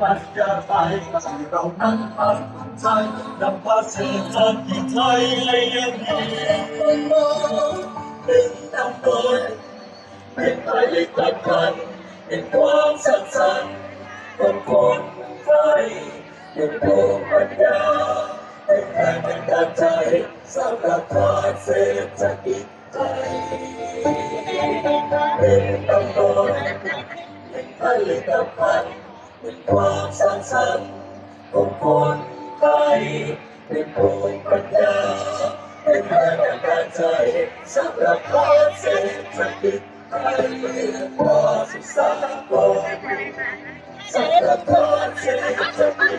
ปัญญาไปที่เรานั้นภาคภูมิใจนำพาเศรษฐกิจไทยให้ยังมีเป็นตำบลเป็นผลิตภัณฑ์เป็นความสร้างสรรค์ของคนไทยเป็นภูมิปัญญาเป็นแรงบันดาลใจสำหรับภาคเศรษฐกิจไทยเป็นตำบลเป็นผลิตภัณฑ์ เป็นความสร้างสรรค์ของคนไทยเป็นภูมิปัญญาเป็นแรงบันดาลใจสำหรับความเศรษฐกิจไทยความศึกษากรสำหรับความเศรษฐกิจ